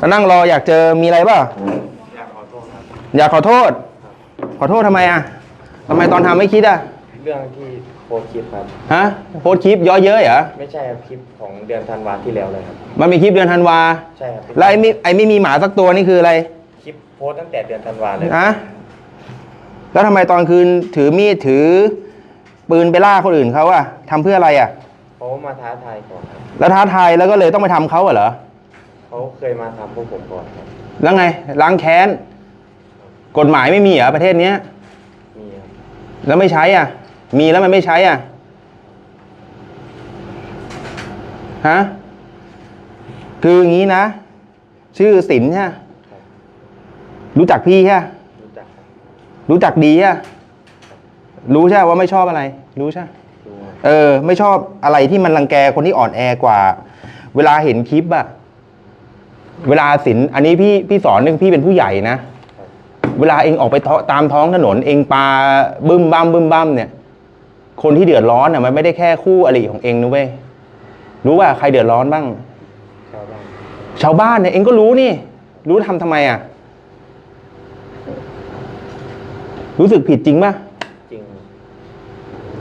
มานั่งรออยากเจอมีอะไรเปล่าอยากขอโทษครับอยากขอโทษ ขอโทษทำไมอะทำไมตอนทำไม่คิดอะ เรื่องที่โพสต์คลิปครับ ฮะโพสต์คลิปย่อเยอะเหรอ ไม่ใช่ครับคลิปของเดือนธันวาที่แล้วเลยครับ มันมีคลิปเดือนธันวา ใช่ครับแล้วไอ้ไม่ไอ้ไม่มีหมาสักตัวนี่คืออะไรคลิปโพสต์ตั้งแต่เดือนธันวาเลยฮะแล้วทำไมตอนคืนถือมีดถือ ปืนไปล่าคนอื่นเขาอะทำเพื่ออะไรอะเขามาท้าทายก่อนครับ แล้วท้าทายแล้วก็เลยต้องไปทำเขาอะเหรอ เขาเคยมาทำพวกผมก่อนครับแล้วไงล้างแค้น กฎหมายไม่มีเหรอประเทศเนี้ย มีครับแล้วไม่ใช้อะ มีแล้วมันไม่ใช้อะ ฮะ คืออย่างนี้นะ ชื่อสินใช่ไหมครับรู้จักพี่ใช่ไหมรู้จักครับรู้จักดีใช่ไหมรู้ใช่ไหมว่าไม่ชอบอะไร รู้ใช่ไหมดูครับเออไม่ชอบอะไรที่มันรังแกคนที่อ่อนแอกว่า เวลาเห็นคลิปอะ เวลาสินอันนี้พี่พี่สอนหนึ่งพี่เป็นผู้ใหญ่นะครับเวลาเองออกไปท้อตามท้องถนน เองปาบึ้มบ้ามบึ้มบ้ามเนี่ย คนที่เดือดร้อนอะมันไม่ได้แค่คู่อริของเองนะเว้ยรู้ว่าใครเดือดร้อนบ้าง ชาวบ้านชาวบ้านเนี่ยเองก็รู้นี่ รู้ทำทำไมอะ รู้สึกผิดจริงป่ะจริง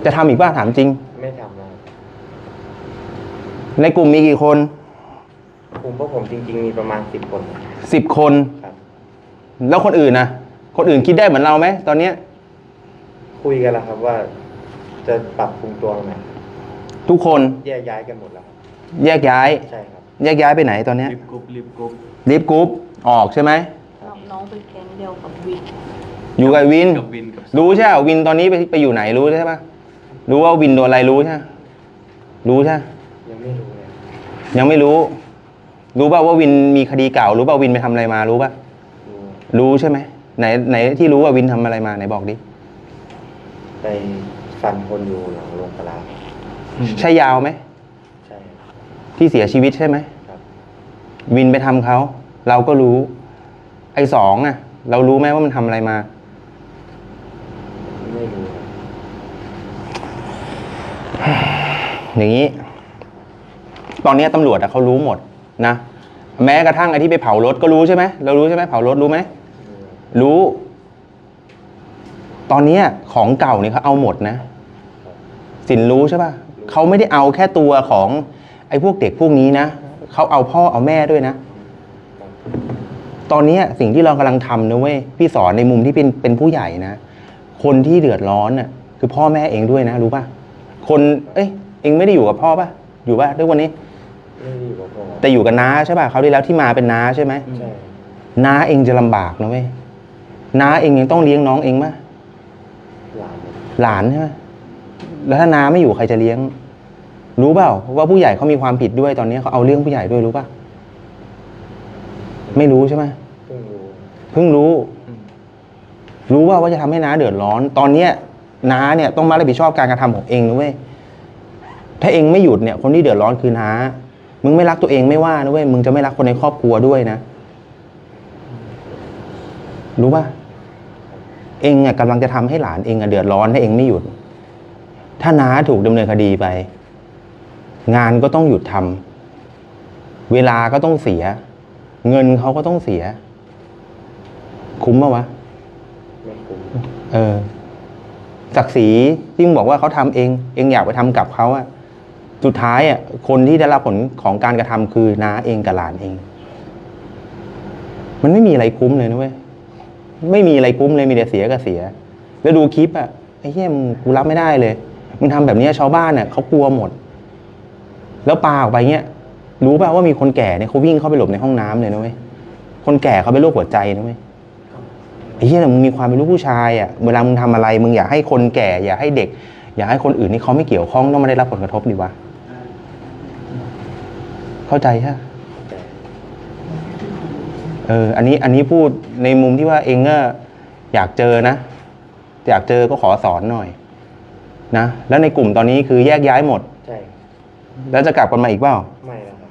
จะทำอีกป่ะถามจริง ไม่ทำแล้วในกลุ่มมีกี่คน กลุ่มพวกผมจริง ๆ มีประมาณสิบคนครับสิบคน ครับ แล้วคนอื่นนะคนอื่นคิดได้เหมือนเราไหมตอนเนี้ย คุยกันแล้วครับว่าจะปรับปรุงตัวไหมทุกคนแยกย้ายกันหมดแล้วครับแยกย้าย ใช่ครับ แยกย้ายไปไหนตอนเนี้ยลิฟกรุ๊ปลิฟกรุ๊ปลิฟต์กรุ๊ปออกใช่ไหมน้องเป็นแก๊งเดียวกับวิกอยู่กับวิน กับวินกับรู้ใช่ไหมวินตอนนี้ไปไปอยู่ไหนรู้ใช่ปะรู้ว่าวินโดนอะไรรู้ใช่ปะรู้ใช่ปะยังไม่รู้เลย ยังไม่รู้ รู้ป่าว่าวินมีคดีเก่า รู้ป่าวินไปทำอะไรมารู้ป่ะรู้รู้ใช่ไหมไหนไหนที่รู้ว่าวินทำอะไรมาไหนบอกดิไปฟันคนอยู่หลังโรงพยาบาลใช่ยาวไหมใช่ครับที่เสียชีวิตใช่ไหมครับวินไปทำเขา เราก็รู้ ไอ้สองอะ เรารู้ไหมว่ามันทำอะไรมา ไม่รู้ครับอย่างนี้ ตอนนี้ตำรวจอะเขารู้หมดนะ แม้กระทั่งไอ้ที่ไปเผารถก็รู้ใช่ไหมเรารู้ใช่ไหมเผารถรู้ไหมรู้ ตอนเนี้ของเก่าเนี่ยเขาเอาหมดนะ สินรู้ใช่ป่ะเขาไม่ได้เอาแค่ตัวของไอ้พวกเด็กพวกนี้นะเขาเอาพ่อเอาแม่ด้วยนะ ตอนนี้สิ่งที่เรากำลังทำนะเว้ยพี่สอนในมุมที่เป็นเป็นผู้ใหญ่นะคนที่เดือดร้อนน่ะ คือพ่อแม่เองด้วยนะ รู้ป่ะคน เอ้ยเองไม่ได้อยู่กับพ่อป่ะอยู่ป่ะด้วยวันนี้ แต่อยู่กับน้าใช่ป่ะเขาวที่แล้วที่มาเป็นน้าใช่ไหมใช่น้าเองจะลำบากนะเว้ยน้าเองยังต้องเลี้ยงน้องเองป่ะหลานหลานใช่ไหมแล้วถ้าน้าไม่อยู่ใครจะเลี้ยง รู้เปล่าว่าผู้ใหญ่เขามีความผิดด้วยตอนนี้เขาเอาเรื่องผู้ใหญ่ด้วยรู้ป่ะไม่รู้ใช่ไหมเพิ่งรู้เพิ่งรู้ รู้ว่าว่าจะทำให้น้าเดือดร้อน ตอนเนี้ยน้าเนี่ยต้องมารับผิดชอบการกระทำของเองนะเว้ยถ้าเองไม่หยุดเนี่ย คนที่เดือดร้อนคือน้า มึงไม่รักตัวเองไม่ว่านะเว้ยมึงจะไม่รักคนในครอบครัวด้วยนะ รู้ป่ะเองอะกำลังจะทำให้หลานเองอะเดือดร้อนถ้าเองไม่หยุด ถ้าน้าถูกดำเนินคดีไป งานก็ต้องหยุดทำเวลาก็ต้องเสีย เงินเขาก็ต้องเสีย คุ้มปะวะไม่คุ้มเออศักดิ์ศรีที่มึงบอกว่าเขาทำเอง เองอยากไปทำกับเขาอะ สุดท้ายอะคนที่ได้รับผลของการกระทำคือน้าเองกับหลานเอง มันไม่มีอะไรคุ้มเลยนะเว้ยไม่มีอะไรคุ้มเลยมีแต่เสียกับเสีย แล้วดูคลิปอะไอ้เหี้ยมึงกูรับไม่ได้เลยมึงทำแบบนี้ชาวบ้านเนี่ยเขากลัวหมด แล้วปาออกไปเงี้ย รู้ป่ะว่ามีคนแก่เนี่ยเขาวิ่งเข้าไปหลบในห้องน้ำเลยนะเว้ยคนแก่เขาเป็นโรคหัวใจนะเว้ยไอ้เหี้ยแต่มึงมีความเป็นลูกผู้ชายอะเวลามึงทำอะไร มึงอยากให้คนแก่ อยากให้เด็ก อยากให้คนอื่นที่เขาไม่เกี่ยวข้องต้องไม่ได้รับผลกระทบดีวะ เข้าใจใช่ปะแต่เออ อันนี้อันนี้พูดในมุมที่ว่าเองก็อยากเจอนะ อยากเจอก็ขอสอนหน่อย นะ แล้วในกลุ่มตอนนี้คือแยกย้ายหมด ใช่ แล้วจะกลับกันมาอีกเปล่า ไม่แล้วครับ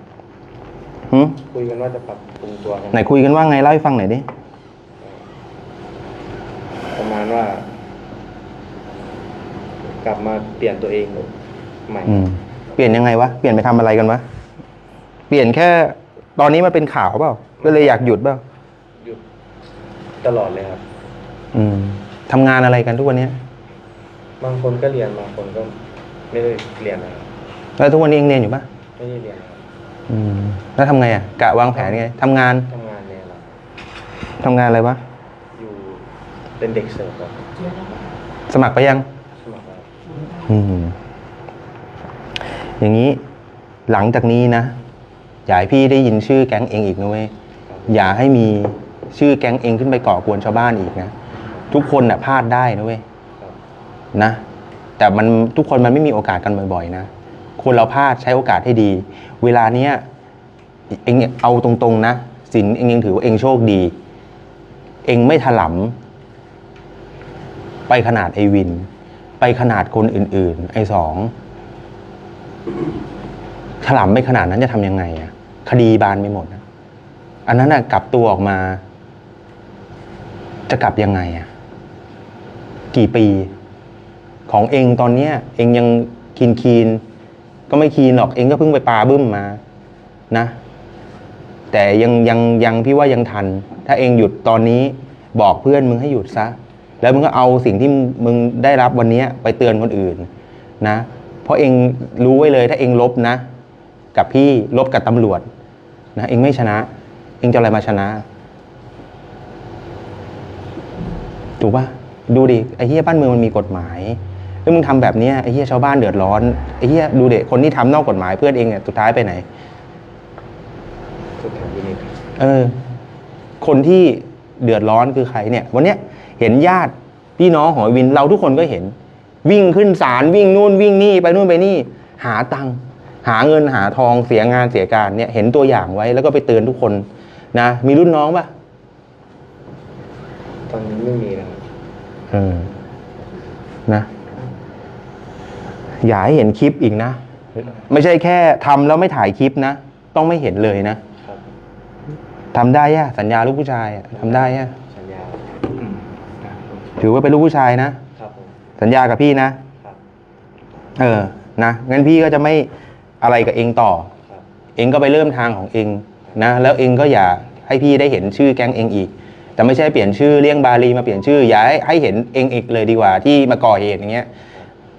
หึคุยกันว่าจะปรับปรุงตัวกันไหนคุยกันว่าไงเล่าให้ฟังหน่อยดิ ประมาณว่า กลับมาเปลี่ยนตัวเองใหม่อืมเปลี่ยนยังไงวะ เปลี่ยนไปทำอะไรกันวะ เปลี่ยนแค่ตอนนี้มันเป็นข่าวเปล่าไก็เลยอยากหยุดบ้างหยุดตลอดเลยครับ อืมทำงานอะไรกันทุกวันเนี้ยบางคนก็เรียนบางคนก็ไม่ได้เรียนนะครับแล้วทุกวันนี้เองเรียนอยู่ปะไม่ได้เรียนครับอืม แล้วทำไงอะกะวางแผนไงทำงานทำงานเนี่ยครับทำงานอะไรวะอยู่เป็นเด็กเสิร์ฟครับสมัครไปยังสมัครครับ อืมอย่างนี้หลังจากนี้นะอย่าให้พี่ได้ยินชื่อแก๊งเองอีกนะเว้ยอย่าให้มีชื่อแก๊งเองขึ้นไปก่อกวนชาวบ้านอีกนะทุกคนน่ะพลาดได้นะเว้ยนะ แต่มันทุกคนมันไม่มีโอกาสกันบ่อยๆนะคนเราพลาดใช้โอกาสให้ดี เวลาเนี้ยเองเอาตรงๆนะสินเองยังถือว่าเองโชคดี เองไม่ถลำไปขนาดไอวิน ไปขนาดคนอื่น ๆ ไอ้สองถลำไม่ขนาดนั้นจะทำยังไงอะคดีบานไม่หมดนะอันนั้นน่ะกลับตัวออกมา จะกลับยังไงอะกี่ปี ของเองตอนเนี้ย เองยังคีนคีนก็ไม่คีนหรอกเองก็เพิ่งไปปลาบึ้มมา นะ แต่ยังยังยังพี่ว่ายังทัน ถ้าเองหยุดตอนนี้ บอกเพื่อนมึงให้หยุดซะ แล้วมึงก็เอาสิ่งที่มึงได้รับวันเนี้ยไปเตือนคนอื่นนะ เพราะเองรู้ไว้เลยถ้าเองลบนะ กับพี่ลบกับตำรวจนะเองไม่ชนะ เองจะเอาอะไรมาชนะ ถูกปะดูดิไอ้เฮียบ้านเมืองมันมีกฎหมายแล้วมึงทำแบบเนี้ยไอ้เฮียชาวบ้านเดือดร้อนไอ้เฮียดูเด็คนที่ทำนอกกฎหมายเพื่อนเองเนี่ยสุดท้ายไปไหนสุดท้ายนี้เออคนที่เดือดร้อนคือใครเนี่ย วันเนี้ย เห็นญาติพี่น้องของไอ้วินเราทุกคนก็เห็น วิ่งขึ้นศาลวิ่งนู่นวิ่งนี่ไปนู่นไปนี่ หาตังค์หาเงินหาทองเสียงานเสียการเนี่ยเห็นตัวอย่างไว้ แล้วก็ไปเตือนทุกคนนะมีรุ่นน้องปะตอนนี้ไม่มีนะครับเออนะ อย่าให้เห็นคลิปอีกนะ ไม่ใช่แค่ทำแล้วไม่ถ่ายคลิปนะ ต้องไม่เห็นเลยนะครับทำได้ย่ะสัญญาลูกผู้ชายอะทำได้ย่ะสัญญา ถือว่าเป็นลูกผู้ชายนะ ครับผม สัญญากับพี่นะ ครับ เออ นะ งั้นพี่ก็จะไม่อะไรกับเองต่อ ครับ เองก็ไปเริ่มทางของเองนะ แล้วเองก็อย่าให้พี่ได้เห็นชื่อแก๊งเองอีก แต่ไม่ใช่เปลี่ยนชื่อเลี่ยงบาลีมาเปลี่ยนชื่อ อย่าให้ให้เห็นเองอีกเลยดีกว่า ที่มาก่อเหตุอย่างเงี้ย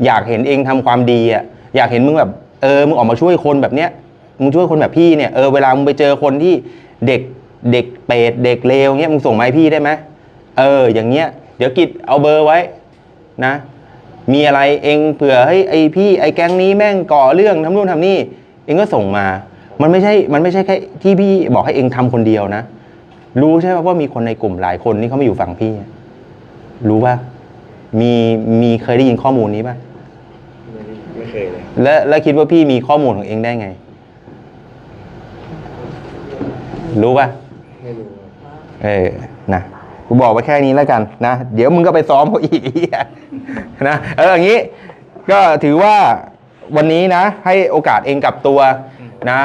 อยากเห็นเองทำความดีอะ อยากเห็นมึงแบบ เออ มึงออกมาช่วยคนแบบเนี้ย มึงช่วยคนแบบพี่เนี่ย เออ เวลามึงไปเจอคนที่เด็ก เด็กเปรตเด็กเลวเงี้ย มึงส่งมาให้พี่ได้ไหม เออ อย่างเงี้ย เดี๋ยวกิจเอาเบอร์ไว้นะ มีอะไรเองเผื่อให้ยไอพี่ไอแก๊งนี้แม่งก่อเรื่องทำนู่นทำนี่ เองก็ส่งมา มันไม่ใช่ มันไม่ใช่แค่ที่พี่บอกให้เองทำคนเดียวนะ รู้ใช่ไหมว่ามีคนในกลุ่มหลายคนที่เขามาอยู่ฝั่งพี่อะรู้ป่ะ มีมีเคยได้ยินข้อมูลนี้ป่ะไม่ได้ไม่เคยเลย และและคิดว่าพี่มีข้อมูลของเองได้ไง รู้ป่ะ ไม่รู้ครับเออนะ กูบอกไว้แค่นี้แล้วกันนะ เดี๋ยวมึงก็ไปซ้อมเขาอีกนะเอออย่างนี้ ก็ถือว่าวันนี้นะ ให้โอกาสเองกลับตัวนะ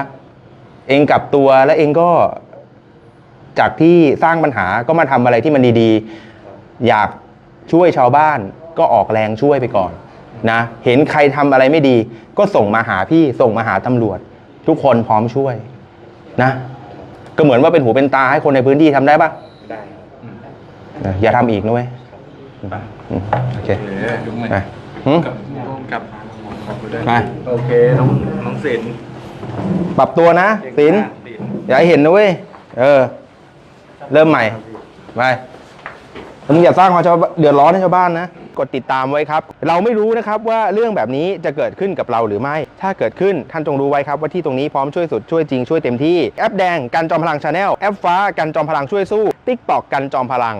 เองกลับตัวแล้วเองก็ จากที่สร้างปัญหาก็มาทำอะไรที่มันดีๆ อยากช่วยชาวบ้านก็ออกแรงช่วยไปก่อนนะ เห็นใครทำอะไรไม่ดี ก็ส่งมาหาพี่ส่งมาหาตำรวจ ทุกคนพร้อมช่วยนะ ก็เหมือนว่าเป็นหูเป็นตาให้คนในพื้นที่ทำได้ปะได้ ครับเอออย่าทำอีกนะเว้ยอืมโอเคยุกไหมไปหืม กับกับขอบคุณด้วยไป โอเค น้องน้องศิลป์ปรับตัวนะสินศิลป์อย่าให้เห็นนะเว้ย เออ เริ่มใหม่ไปแล้วมึงอย่าสร้างความชาวเดือดร้อนให้ชาวบ้านนะ กดติดตามไว้ครับ เราไม่รู้นะครับว่าเรื่องแบบนี้จะเกิดขึ้นกับเราหรือไม่ ถ้าเกิดขึ้นท่านจงรู้ไว้ครับว่าที่ตรงนี้พร้อมช่วยสุดช่วยจริงช่วยเต็มที่ แอปแดงกันจอมพลังชาแนล แอปฟ้ากันจอมพลังช่วยสู้ ติ๊กตอกกันจอมพลัง